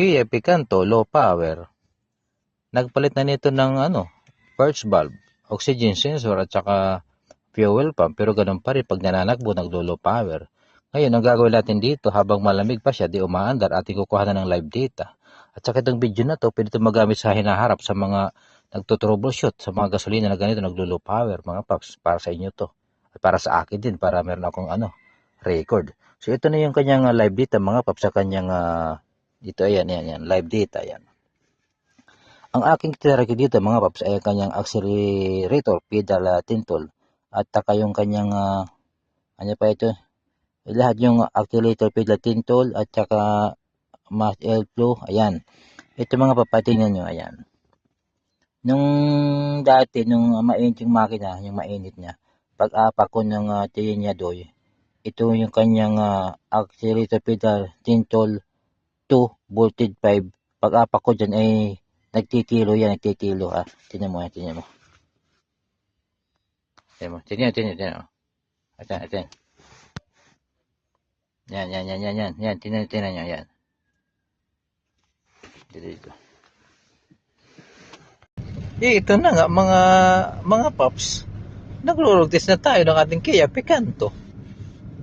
Kia Picanto low power. Nagpalit na nito ng ano, purge valve, oxygen sensor at saka fuel pump pero ganun pa rin pag nananakbo naglo-low power. Ngayon, ang gagawin natin dito habang malamig pa siya, di umaandar, ating kukuha na ng live data. At saka itong video na to, pwede ito magamit sa hinaharap sa mga nagto-troubleshoot sa mga gasolina na ganito, naglo-low power, mga paps, para sa inyo to. At para sa akin din, para meron akong ano, record. So ito na yung kanyang uh, live data, mga paps, sa kanyang, uh, dito, ayan, ayan, ayan, live data, ayan. Ang aking tinaraki dito, mga paps, ay ang kanyang accelerator, pedal uh, tintol, at saka yung kanyang, uh, ano pa ito, lahat yung accelerator pedal tintol at saka mass airflow ayan. Ito mga papatingnan nyo ayan. Nung dati nung mainit yung makina yung mainit niya pag apa ko ng uh, niya doy ito yung kanyang uh, accelerator pedal tintol 2 voltage 5 pag apa ko dyan ay nagtitilo yan nagtitilo ha tingnan mo tingnan mo tingnan mo tingnan tingnan tingnan atin atin yan, yan, yan, yan, yan. Yan, tinan, tinan nyo, yan. Dito, dito. Eh, ito na nga, mga, mga paps. Naglulugtis na tayo ng ating Kia Picanto.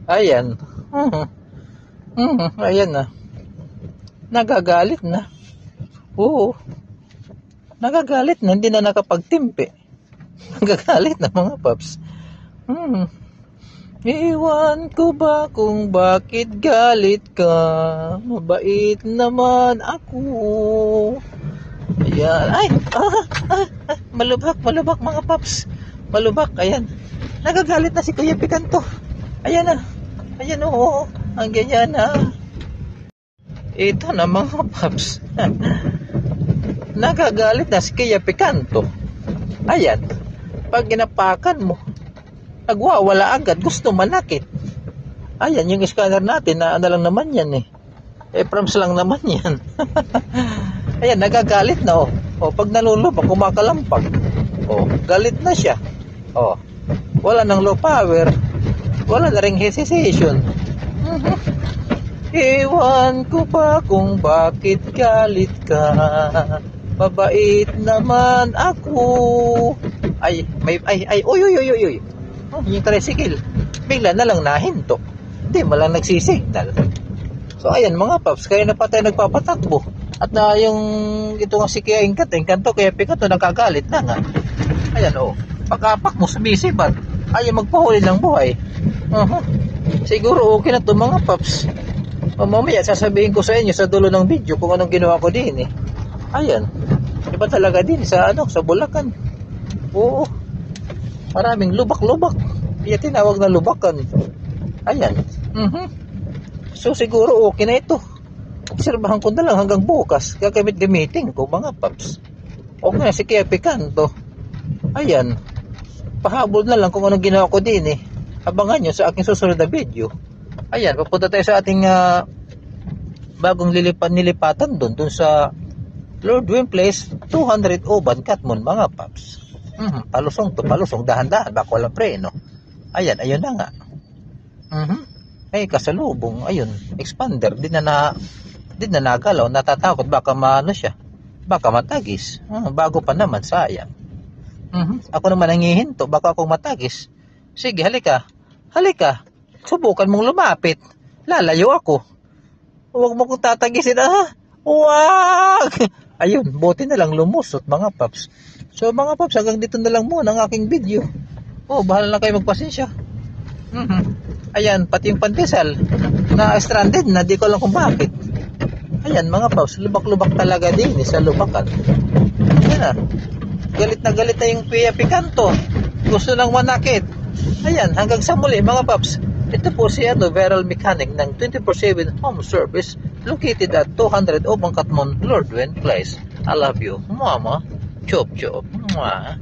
Ayan. Uh-huh. Uh-huh. Ayan na. Nagagalit na. Oo. Nagagalit na, hindi na nakapagtimpi. Nagagalit na mga paps. Hmm. Iwan ko ba kung bakit galit ka? Mabait naman ako. Ayan. Ay! Ah, ah, ah, malubak, malubak mga paps. Malubak, ayan. Nagagalit na si Kuya Picanto. Ayan na. Ayan oo. Ang ganyan na. Ito na mga paps. Nagagalit na si Kuya Picanto. Ayan. Pag ginapakan mo, nagwawala agad, gusto manakit. Ayan, yung scanner natin, na ano lang naman yan eh. Eh, proms lang naman yan. Ayan, nagagalit na oh. Oh, pag nalulubak, kumakalampag. Oh, galit na siya. Oh, wala nang low power. Wala na ring hesitation. Mhm. Iwan ko pa kung bakit galit ka. Mabait naman ako. Ay, may, ay, ay, uy, uy, uy, uy, uy. Oh, yung tricycle. Bigla na lang nahinto. Hindi, malang nagsisignal. So, ayan mga paps, kaya na pa tayo nagpapatakbo. At na yung ito nga si Kia Inkat, Inkanto, kaya Pikato, nagkagalit na nga. Ayan, oh. Pagkapak mo, sumisibat. Ayaw magpahuli ng buhay. Uh-huh. Siguro okay na to mga paps. O, mamaya, sasabihin ko sa inyo sa dulo ng video kung anong ginawa ko din eh. Ayan. Iba talaga din sa ano, sa Bulacan. Oo. Maraming lubak-lubak. Kaya tinawag na lubakan. Ayan. Mhm. So siguro okay na ito. Obserbahan ko na lang hanggang bukas. Gagamit-gamitin ko mga paps. Okay na si Kia Picanto. Ayan. Pahabol na lang kung anong ginawa ko din eh. Abangan nyo sa aking susunod na video. Ayan, papunta tayo sa ating uh, bagong lilipat nilipatan doon, doon sa Lord Wim Place, 200 Oban, Katmon, mga paps. Mhm, palusong to, palusong, dahan-dahan, baka walang preno. Ayan, ayun na nga. Mhm. Ay, kasalubong, ayun, expander, din na na, din na nagalaw, natatakot, baka maano siya, baka matagis. Hmm, bago pa naman, sayang. Mhm. Ako naman nangihinto, baka akong matagis. Sige, halika. Halika. Subukan mong lumapit. Lalayo ako. Huwag mo kong tatagisin, ah. Wag! Ayun, buti na lang lumusot, mga paps. So mga paps, hanggang dito na lang muna ang aking video. Oh, bahala na kayo magpasensya. Mhm. Ayan, pati yung pandesal na stranded na, di ko alam kung bakit. Ayan, mga paps, lubak-lubak talaga din eh, sa lubakan. Ayan na. Galit na galit na yung Pia Picanto. Gusto nang manakit. Ayan, hanggang sa muli, mga paps. Ito po si ano, Viral Mechanic ng 24-7 home service located at 200 Obang Katmon, Lordwen Place. I love you. Mama. Chop chop. Mwah.